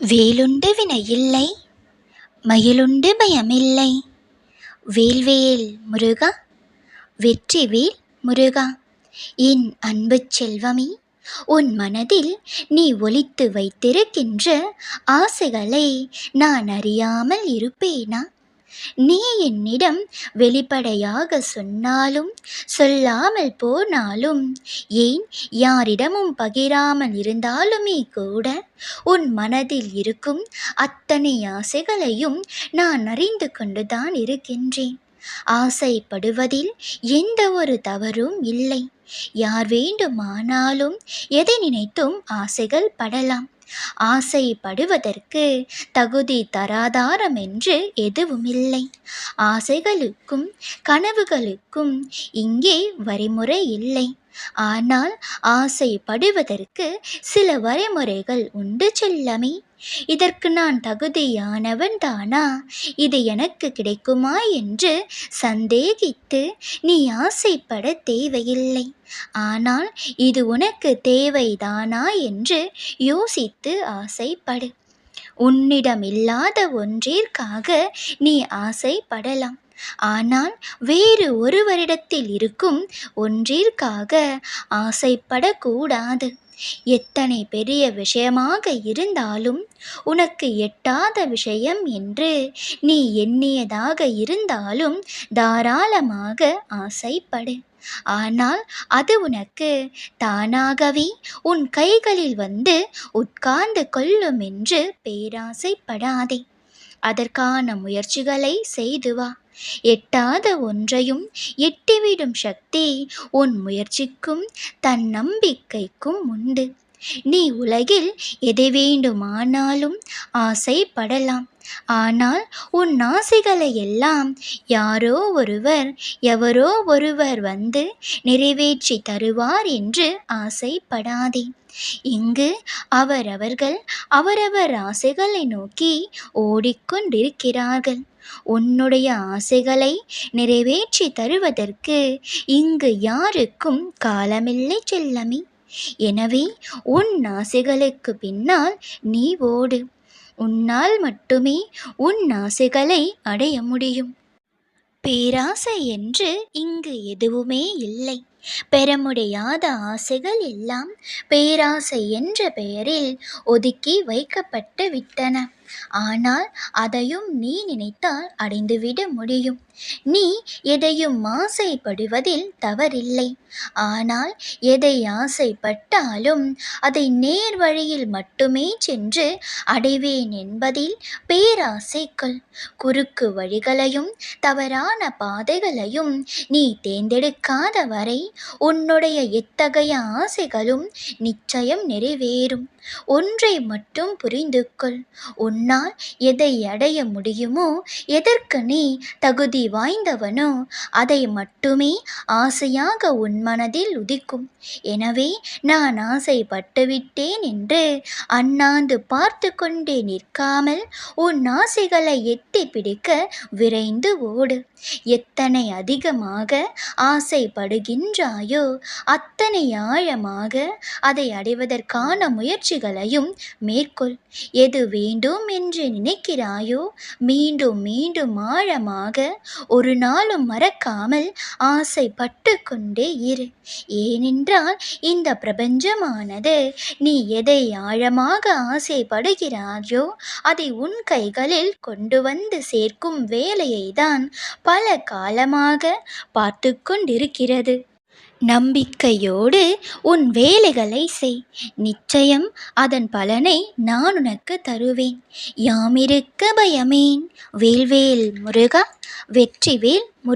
வேலுண்டு வினையில்லை மயிலுண்டு பயமில்லை. வேல்வேல் முருகா வெற்றிவேல் முருகா என் அன்பு செல்வமே உன் மனதில் நீ ஒலித்து வைத்திருக்கின்ற ஆசைகளை நான் அறியாமல் இருப்பேனா? நீ என்னிடம் வெளிப்படையாக சொன்னாலும் சொல்லாமல் போனாலும் ஏன் யாரிடமும் பகிராமல் இருந்தாலுமே கூட உன் மனதில் இருக்கும் அத்தனை ஆசைகளையும் நான் அறிந்து கொண்டுதான் இருக்கின்றேன். ஆசைப்படுவதில் எந்த ஒரு தவறும் இல்லை. யார் வேண்டுமானாலும் எதை நினைத்தும் ஆசைகள் படலாம். ஆசைப்படுவதற்கு தகுதி தராதாரம் என்று எதுவுமில்லை. ஆசைகளுக்கும் கனவுகளுக்கும் இங்கே வரிமுறை இல்லை. ஆனால் ஆசைப்படுவதற்கு சில வரைமுறைகள் உண்டு செல்லமே. இதற்கு நான் தகுதியானவன் தானா? இது எனக்கு கிடைக்குமா என்று சந்தேகித்து நீ ஆசைப்பட தேவையில்லை. ஆனால் இது உனக்கு தேவைதானா என்று யோசித்து ஆசைப்படு. உன்னிடம் இல்லாத ஒன்றிற்காக நீ ஆசைப்படலாம். ஆனால் வேறு ஒருவரிடத்தில் இருக்கும் ஒன்றிற்காக ஆசைப்படக்கூடாது. எத்தனை பெரிய விஷயமாக இருந்தாலும் உனக்கு எட்டாத விஷயம் என்று நீ எண்ணியதாக இருந்தாலும் தாராளமாக ஆசைப்படு. ஆனால் அது உனக்கு தானாகவே உன் கைகளில் வந்து உட்கார்ந்து கொள்ளும் என்று பேராசைப்படாதே. அதற்கான முயற்சிகளை செய்து வா. எட்டாத ஒன்றையும் எட்டிவிடும் சக்தி உன் முயற்சிக்கும் தன் நம்பிக்கைக்கும் உண்டு. நீ உலகில் எதை வேண்டுமானாலும் ஆசைப்படலாம். ஆனால் உன் ஆசைகளை எல்லாம் யாரோ ஒருவர் எவரோ ஒருவர் வந்து நிறைவேற்றி தருவார் என்று ஆசைப்படாதே. இங்கு அவரவர்கள் அவரவர் ஆசைகளை நோக்கி ஓடிக்கொண்டிருக்கிறார்கள். உன்னுடைய ஆசைகளை நிறைவேற்றி தருவதற்கு இங்கு யாருக்கும் காலமில்லை செல்லமே. எனவே உன் ஆசைகளுக்கு பின்னால் நீ ஓடு. உன்னால் மட்டுமே உன் ஆசைகளை அடைய முடியும். பேராசை என்று இங்கு எதுவுமே இல்லை. பெற முடியாத ஆசைகள் எல்லாம் பேராசை என்ற பெயரில் ஒதுக்கி வைக்கப்பட்டு விட்டன. ஆனால் அதையும் நீ நினைத்தால் அடைந்துவிட முடியும். நீ எதையும் ஆசைப்படுவதில் தவறில்லை. ஆனால் எதை ஆசைப்பட்டாலும் அதை நேர் வழியில் மட்டுமே சென்று அடைவேன் என்பதில் பேராசைக்குள் குறுக்கு வழிகளையும் தவறான பாதைகளையும் நீ தேர்ந்தெடுக்காத வரை உன்னுடைய எத்தகைய ஆசைகளும் நிச்சயம் நிறைவேறும். ஒன்றை மட்டும் புரிந்து கொள் உன்னால் எதை அடைய முடியுமோ எதற்கு நீ தகுதி வாய்ந்தவனோ அதை மட்டுமே ஆசையாக உன் மனதில் உதிக்கும். எனவே நான் ஆசைப்பட்டுவிட்டேன் என்று அண்ணாந்து பார்த்து கொண்டே நிற்காமல் உன் ஆசைகளை எட்டி பிடிக்க விரைந்து ஓடு. எத்தனை அதிகமாக ஆசைப்படுகின்றாயோ அத்தனை ஆழமாக அதை அடைவதற்கான முயற்சி முயற்சிகளையும் மேற்கொள். எது வேண்டும் என்று நினைக்கிறாயோ மீண்டும் மீண்டும் ஆழமாக ஒரு நாளும் மறக்காமல் ஆசைப்பட்டு கொண்டே இரு. ஏனென்றால் இந்த பிரபஞ்சமானது நீ எதை ஆழமாக ஆசைப்படுகிறாயோ அதை உன் கைகளில் கொண்டு வந்து சேர்க்கும் வேலையை தான் பல காலமாக பார்த்து கொண்டிருக்கிறது நம்பிக்கையோடு உன் வேலைகளை செய். நிச்சயம் அதன் பலனை நான் உனக்கு தருவேன். யாமிருக்க பயமேன். வேல்வேல் முருகா வெற்றிவேல் முரு